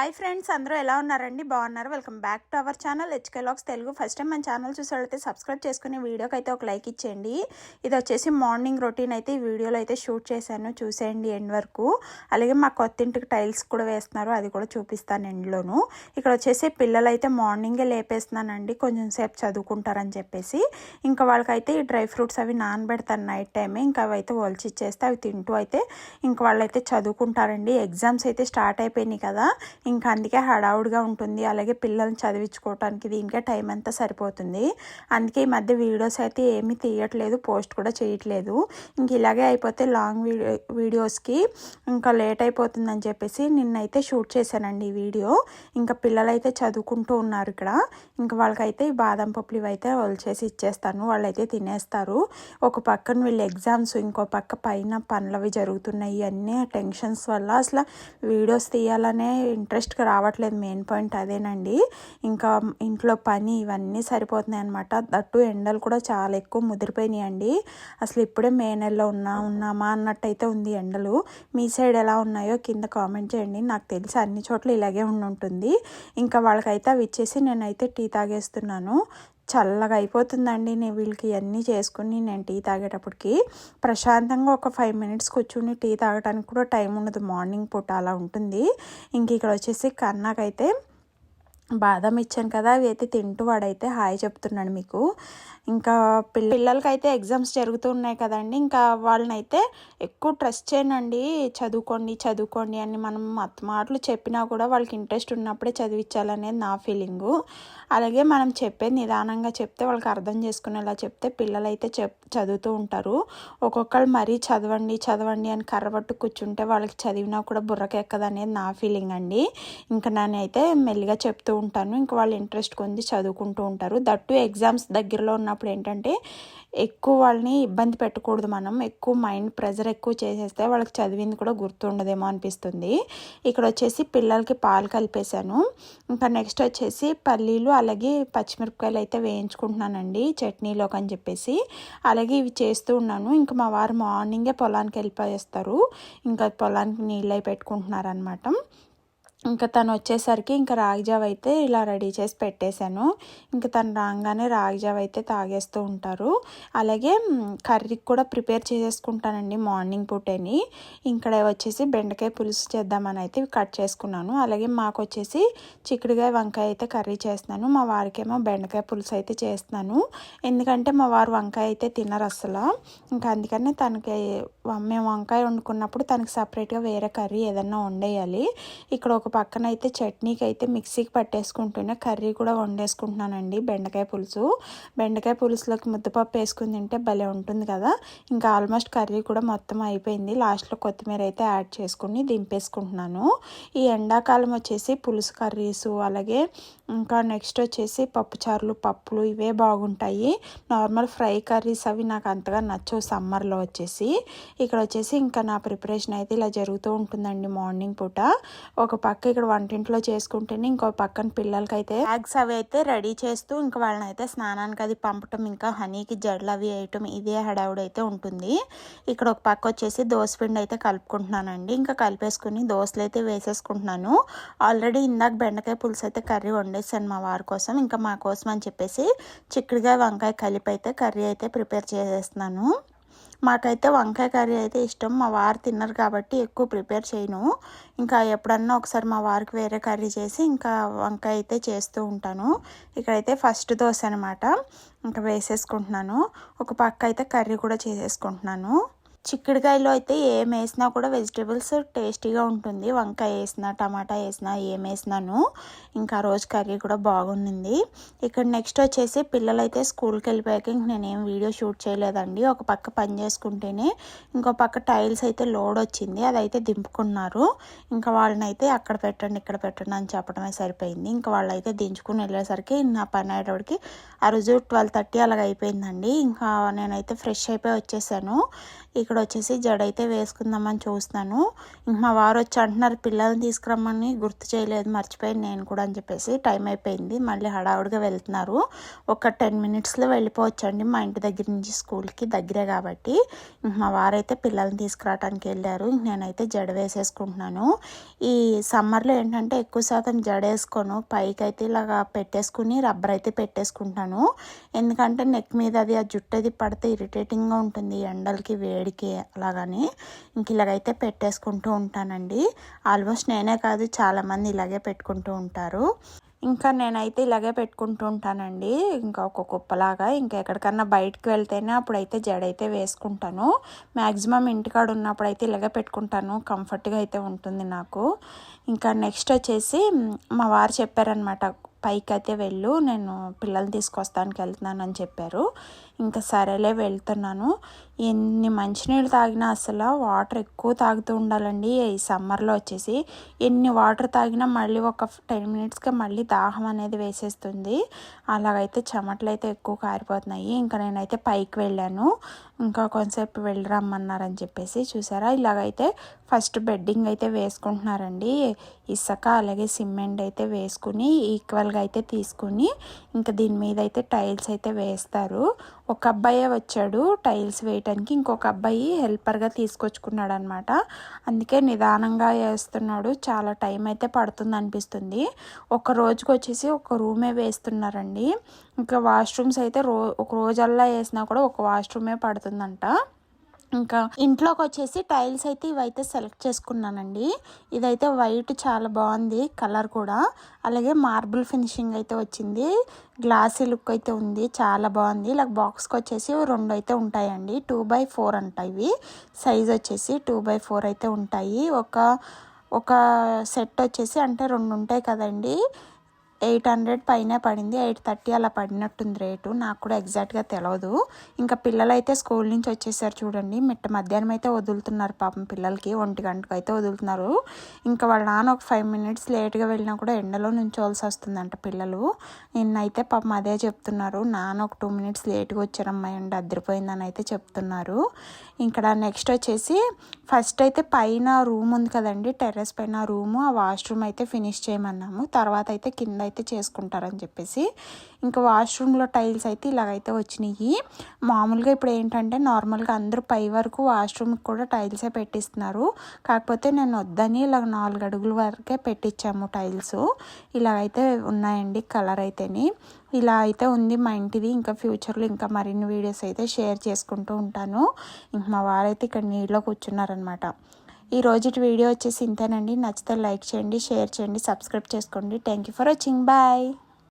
Hi friends అందరూ ఎలా ఉన్నారండి? బాగున్నారు? Welcome back to our channel HK lax Telugu first time మన ఛానల్ చూసేవాళ్ళైతే సబ్స్క్రైబ్ చేసుకుని వీడియోకి అయితే ఒక లైక్ ఇచ్చేయండి. ఇది వచ్చేసి మార్నింగ్ రొటీన్ అయితే ఈ వీడియోలో అయితే షూట్ చేశాను. చూసేయండి ఎండ్ వరకు. అలాగే మా కొత్త ఇంటికి టైల్స్ కూడా వేస్తున్నారు. అది కూడా చూపిస్తాను ఎండ్లోను ఇక్కడ వచ్చేసి పిల్లలు అయితే మార్నింగే లేపేస్తున్నానండి. కొంచెం సేపు చదువుకుంటారని చెప్పేసి. ఇంకా వాళ్ళకైతే ఈ డ్రై ఫ్రూట్స్ అవి నానబెడతాను నైట్ టైమే ఇంకా అవి అయితే ఒలిచిచ్చేస్తే అవి తింటూ అయితే ఇంకా వాళ్ళైతే చదువుకుంటారండి. ఎగ్జామ్స్ అయితే స్టార్ట్ అయిపోయినాయి కదా. ఇంకా అందుకే హడావుడిగా ఉంటుంది. అలాగే పిల్లల్ని చదివించుకోవటానికి దీనికే టైం అంతా సరిపోతుంది. అందుకే ఈ మధ్య వీడియోస్ అయితే ఏమీ తీయట్లేదు పోస్ట్ కూడా చేయట్లేదు. ఇంక ఇలాగే అయిపోతే లాంగ్ వీడియో వీడియోస్కి ఇంకా లేట్ అయిపోతుందని చెప్పేసి నిన్నైతే షూట్ చేశానండి ఈ వీడియో. ఇంకా పిల్లలు అయితే చదువుకుంటూ ఉన్నారు ఇక్కడ. ఇంకా వాళ్ళకైతే ఈ బాదం పప్పులు ఇవైతే వలిచేసి ఇచ్చేస్తాను. వాళ్ళైతే తినేస్తారు. ఒక పక్కన వీళ్ళు ఎగ్జామ్స్ ఇంకో పక్క పైన పనులవి జరుగుతున్నాయి. అన్నీ టెన్షన్స్ వల్ల అసలు వీడియోస్ తీయాలనే ఇంట్రెస్ట్ ఇంట్రెస్ట్గా రావట్లేదు మెయిన్ పాయింట్ అదేనండి. ఇంకా ఇంట్లో పని ఇవన్నీ సరిపోతున్నాయి అనమాట దట్టు ఎండలు కూడా చాలా ఎక్కువ ముదిరిపోయినాయి అండి అసలు ఇప్పుడే మే నెలలో ఉన్నా ఉన్నామా అన్నట్టయితే ఉంది ఎండలు. మీ సైడ్ ఎలా ఉన్నాయో కింద కామెంట్ చేయండి. నాకు తెలిసి అన్ని చోట్ల ఇలాగే ఉండి ఉంటుంది ఇంకా వాళ్ళకైతే అవి ఇచ్చేసి నేనైతే టీ తాగేస్తున్నాను. చల్లగా అయిపోతుందండి. నేను వీళ్ళకి ఇవన్నీ చేసుకుని నేను టీ తాగేటప్పటికి ప్రశాంతంగా ఒక ఫైవ్ మినిట్స్ కూర్చుని టీ తాగడానికి కూడా టైం ఉండదు. మార్నింగ్ పూట అలా ఉంటుంది. ఇంక ఇక్కడ వచ్చేసి కన్నాకైతే బాదం ఇచ్చాను కదా అవి అయితే తింటూ వాడైతే హాయ్ చెప్తున్నాడు మీకు. ఇంకా పిల్ల పిల్లలకైతే ఎగ్జామ్స్ జరుగుతూ ఉన్నాయి కదండి ఇంకా వాళ్ళని అయితే ఎక్కువ ట్రస్ట్ చేయనండి. చదువుకోండి చదువుకోండి అని మనం మత మాటలు చెప్పినా కూడా వాళ్ళకి ఇంట్రెస్ట్ ఉన్నప్పుడే చదివించాలనేది నా ఫీలింగు. అలాగే మనం చెప్పే నిదానంగా చెప్తే వాళ్ళకి అర్థం చేసుకునేలా చెప్తే పిల్లలు అయితే చెప్ చదువుతూ ఉంటారు. ఒక్కొక్కరు మరీ చదవండి చదవండి అని కర్రబట్టు కూర్చుంటే వాళ్ళకి చదివినా కూడా బుర్రకెక్కదనేది నా ఫీలింగ్ అండి ఇంకా నేనైతే మెల్లిగా చెప్తూ ఉంటాను. ఇంకా వాళ్ళు ఇంట్రెస్ట్ కొంది చదువుకుంటూ ఉంటారు. దట్టు ఎగ్జామ్స్ దగ్గరలో ఉన్నప్పుడు ఏంటంటే ఎక్కువ వాళ్ళని ఇబ్బంది పెట్టకూడదు మనం. ఎక్కువ మైండ్ ప్రెజర్ ఎక్కువ చేసేస్తే వాళ్ళకి చదివింది కూడా గుర్తుండదేమో అనిపిస్తుంది. ఇక్కడ వచ్చేసి పిల్లలకి పాలు కలిపేశాను. ఇంకా నెక్స్ట్ వచ్చేసి పల్లీలు అలాగే పచ్చిమిరపకాయలు అయితే వేయించుకుంటున్నానండి చట్నీలోకి అని చెప్పేసి. అలాగే ఇవి చేస్తూ ఉన్నాను. ఇంకా మా వారు మార్నింగే పొలానికి వెళ్ళిపోయేస్తారు. ఇంకా పొలానికి నీళ్ళు అయి పెట్టుకుంటున్నారనమాట ఇంకా తను వచ్చేసరికి ఇంకా రాగిజావ్ అయితే ఇలా రెడీ చేసి పెట్టేశాను. ఇంకా తను రాగానే రాగిజావ్ అయితే తాగేస్తూ ఉంటారు. అలాగే కర్రీకి కూడా ప్రిపేర్ చేసేసుకుంటానండి మార్నింగ్ పూటని. ఇక్కడ వచ్చేసి బెండకాయ పులుసు చేద్దామని అయితే కట్ చేసుకున్నాను. అలాగే మాకు వచ్చేసి చిక్కుడుకాయ వంకాయ అయితే కర్రీ చేస్తున్నాను. మా వారికేమో బెండకాయ పులుసు అయితే చేస్తున్నాను. ఎందుకంటే మా వారు వంకాయ అయితే తినరు అసలు ఇంకా అందుకనే తనకి మేము వంకాయ వండుకున్నప్పుడు తనకి సపరేట్గా వేరే కర్రీ ఏదన్నా వండేయాలి. ఇక్కడ ఒక పక్కన అయితే చట్నీకి అయితే మిక్సీకి పట్టేసుకుంటూనే కర్రీ కూడా వండేసుకుంటున్నానండి బెండకాయ పులుసు. బెండకాయ పులుసులోకి ముద్దపప్పు వేసుకుని తింటే భలే ఉంటుంది కదా. ఇంకా ఆల్మోస్ట్ కర్రీ కూడా మొత్తం అయిపోయింది. లాస్ట్లో కొత్తిమీర అయితే యాడ్ చేసుకుని దింపేసుకుంటున్నాను. ఈ ఎండాకాలం వచ్చేసి పులుసు కర్రీస్ అలాగే ఇంకా నెక్స్ట్ వచ్చేసి పప్పుచారులు పప్పులు ఇవే బాగుంటాయి. నార్మల్ ఫ్రై కర్రీస్ అవి నాకు అంతగా నచ్చవు సమ్మర్లో వచ్చేసి. ఇక్కడ వచ్చేసి ఇంకా నా ప్రిపరేషన్ అయితే ఇలా జరుగుతూ ఉంటుందండి మార్నింగ్ పూట. ఒక పక్క ఇక్కడ వంటింట్లో చేసుకుంటేనే ఇంకో పక్కన పిల్లలకి అయితే బ్యాగ్స్ అవి అయితే రెడీ చేస్తూ ఇంకా వాళ్ళని అయితే స్నానానికి అది పంపటం ఇంకా హనీకి జడలు అవి వేయటం ఇదే హడావుడి అయితే ఉంటుంది. ఇక్కడ ఒక పక్క వచ్చేసి దోసపిండి అయితే కలుపుకుంటున్నానండి. ఇంకా కలిపేసుకుని దోశలు అయితే వేసేసుకుంటున్నాను. ఆల్రెడీ ఇందాక బెండకాయ పులుసు అయితే కర్రీ వండేసాను మా వారి కోసం. ఇంకా మా కోసం అని చెప్పేసి చిక్కుడుగా వంకాయ కలిపి అయితే కర్రీ అయితే ప్రిపేర్ చేసేస్తున్నాను. మాకైతే వంకాయ కర్రీ అయితే ఇష్టం. మా వారు తిన్నారు కాబట్టి ఎక్కువ ప్రిపేర్ చేయను. ఇంకా ఎప్పుడన్నా ఒకసారి మా వారికి వేరే కర్రీ చేసి ఇంకా వంకాయ అయితే చేస్తూ ఉంటాను. ఇక్కడైతే ఫస్ట్ దోశ అనమాట ఇంకా వేసేసుకుంటున్నాను. ఒక పక్క అయితే కర్రీ కూడా చేసేసుకుంటున్నాను. చిక్కుడుకాయలో అయితే ఏం వేసినా కూడా వెజిటేబుల్స్ టేస్టీగా ఉంటుంది. వంకాయ వేసిన టమాటా వేసిన ఏం వేసినాను. ఇంకా రోజు కర్రీ కూడా బాగుండింది. ఇక్కడ నెక్స్ట్ వచ్చేసి పిల్లలు అయితే స్కూల్కి వెళ్ళిపోయాక ఇంక నేనేం వీడియో షూట్ చేయలేదండి. ఒక పక్క పని చేసుకుంటేనే ఇంకో పక్క టైల్స్ అయితే లోడ్ వచ్చింది. అదైతే దింపుకున్నారు. ఇంకా వాళ్ళని అయితే అక్కడ పెట్టండి ఇక్కడ పెట్టండి అని చెప్పడమే సరిపోయింది. ఇంకా వాళ్ళు అయితే దించుకుని వెళ్ళేసరికి నా పని అయ్యేటప్పటికి ఆ రోజు ట్వెల్వ్ థర్టీ అలాగ అయిపోయిందండి. ఇంకా నేనైతే ఫ్రెష్ అయిపోయి వచ్చేసాను. ఇక ఇక్కడ వచ్చేసి జడ అయితే వేసుకుందామని చూస్తున్నాను. ఇంక మా వారు వచ్చి అంటున్నారు పిల్లల్ని తీసుకురమ్మని గుర్తు చేయలేదు మర్చిపోయాను నేను కూడా అని చెప్పేసి టైం అయిపోయింది. మళ్ళీ హడావుడిగా వెళ్తున్నారు. ఒక టెన్ మినిట్స్లో వెళ్ళిపోవచ్చండి మా ఇంటి దగ్గర నుంచి స్కూల్కి దగ్గరే కాబట్టి. ఇంక మా వారైతే పిల్లల్ని తీసుకురావడానికి వెళ్ళారు. ఇంక నేనైతే జడ వేసేసుకుంటున్నాను. ఈ సమ్మర్లో ఏంటంటే ఎక్కువ శాతం జడ వేసుకోను. పైకి అయితే ఇలాగా పెట్టేసుకుని రబ్బర్ అయితే పెట్టేసుకుంటాను. ఎందుకంటే నెక్ మీద అది ఆ జుట్టు అది పడితే ఇరిటేటింగ్గా ఉంటుంది. ఎండలకి వేడికి. అలాగని ఇంక ఇలాగైతే పెట్టేసుకుంటూ ఉంటానండి. ఆల్మోస్ట్ నేనే కాదు చాలామంది ఇలాగే పెట్టుకుంటూ ఉంటారు. ఇంకా నేనైతే ఇలాగే పెట్టుకుంటూ ఉంటానండి. ఇంకా ఒక కుప్పలాగా ఇంకా ఎక్కడికన్నా బయటకు వెళ్తేనే అప్పుడైతే జడైతే వేసుకుంటాను. మ్యాక్సిమం ఇంటికాడ ఉన్నప్పుడు అయితే ఇలాగే పెట్టుకుంటాను. కంఫర్ట్గా అయితే ఉంటుంది నాకు. ఇంకా నెక్స్ట్ వచ్చేసి మా వారు చెప్పారనమాట పైకి అయితే వెళ్ళు నేను పిల్లల్ని తీసుకొస్తానికి వెళ్తున్నాను అని చెప్పారు. ఇంకా సరేలే వెళ్తున్నాను. ఎన్ని మంచినీళ్ళు తాగినా అసలు వాటర్ ఎక్కువ తాగుతూ ఉండాలండి ఈ సమ్మర్లో వచ్చేసి. ఎన్ని వాటర్ తాగినా మళ్ళీ ఒక టెన్ మినిట్స్కి మళ్ళీ దాహం అనేది వేసేస్తుంది. అలాగైతే చెమటలు అయితే ఎక్కువ కారిపోతున్నాయి. ఇంకా నేనైతే పైకి వెళ్ళాను. ఇంకా కొంతసేపు వెళ్ళి రమ్మన్నారని చెప్పేసి చూసారా? ఇలాగైతే ఫస్ట్ బెడ్డింగ్ అయితే వేసుకుంటున్నారండి. ఇసుక అలాగే సిమెంట్ అయితే వేసుకుని ఈక్వల్గా అయితే తీసుకుని ఇంకా దీని మీద అయితే టైల్స్ అయితే వేస్తారు. ఒక అబ్బాయే వచ్చాడు టైల్స్ వేయటానికి. ఇంకొక అబ్బాయి హెల్పర్గా తీసుకొచ్చుకున్నాడు అనమాట అందుకే నిదానంగా వేస్తున్నాడు. చాలా టైం అయితే పడుతుంది అనిపిస్తుంది. ఒక రోజుకి వచ్చేసి ఒక రూమే వేస్తున్నారండి. ఇంకా వాష్రూమ్స్ అయితే రో ఒక రోజల్లా వేసినా కూడా ఒక వాష్రూమే పడుతుందంట. ఇంకా ఇంట్లోకి వచ్చేసి టైల్స్ అయితే ఇవైతే సెలెక్ట్ చేసుకున్నానండి. ఇదైతే వైట్ చాలా బాగుంది కలర్ కూడా. అలాగే మార్బుల్ ఫినిషింగ్ అయితే వచ్చింది. గ్లాసీ లుక్ అయితే ఉంది చాలా బాగుంది. ఇలా బాక్స్కి వచ్చేసి రెండు అయితే ఉంటాయండి. టూ బై ఫోర్ అంట ఇవి. సైజ్ వచ్చేసి టూ బై ఫోర్ అయితే ఉంటాయి. ఒక ఒక సెట్ వచ్చేసి అంటే రెండు ఉంటాయి కదండి. ఎయిట్ హండ్రెడ్ పైన పడింది. ఎయిట్ థర్టీ అలా పడినట్టుంది రేటు. నాకు కూడా ఎగ్జాక్ట్గా తెలియదు ఇంకా పిల్లలు అయితే స్కూల్ నుంచి వచ్చేసారు చూడండి. మిట్ట మధ్యాహ్నం అయితే వదులుతున్నారు పాపం పిల్లలకి. ఒంటి గంటకు అయితే వదులుతున్నారు. ఇంకా వాళ్ళ నాన్న ఒక ఫైవ్ మినిట్స్ లేట్గా వెళ్ళినా కూడా ఎండలో నుంచోవాల్సి వస్తుందంట పిల్లలు. నిన్నైతే పాపం అదే చెప్తున్నారు. నాన్న ఒక టూ మినిట్స్ లేట్గా వచ్చారమ్మాయి అండి. అద్దరిపోయిందని అయితే చెప్తున్నారు. ఇక్కడ నెక్స్ట్ వచ్చేసి ఫస్ట్ అయితే పైన రూమ్ ఉంది కదండి. టెర్రస్ పైన రూము. ఆ వాష్రూమ్ అయితే ఫినిష్ చేయమన్నాము. తర్వాత అయితే కింద అయితే చేసుకుంటారని చెప్పేసి. ఇంకా వాష్రూమ్లో టైల్స్ అయితే ఇలాగైతే వచ్చినాయి. మామూలుగా ఇప్పుడు ఏంటంటే నార్మల్గా అందరూ పై వరకు వాష్రూమ్కి కూడా టైల్సే పెట్టిస్తున్నారు. కాకపోతే నేను వద్దని ఇలా నాలుగు అడుగుల వరకే పెట్టించాము టైల్స్. ఇలాగైతే ఉన్నాయండి కలర్ అయితేని. ఇలా అయితే ఉంది మా ఇంటిది. ఇంకా ఫ్యూచర్లో ఇంకా మరిన్ని వీడియోస్ అయితే షేర్ చేసుకుంటూ ఉంటాను. ఇంక మా వారైతే ఇక్కడ నీళ్ళలో కూర్చున్నారనమాట. ఈ రోజు వీడియో వచ్చేసి ఇంతేనండి. నచ్చితే లైక్ చేయండి షేర్ చేయండి సబ్స్క్రైబ్ చేసుకోండి. Thank you for watching bye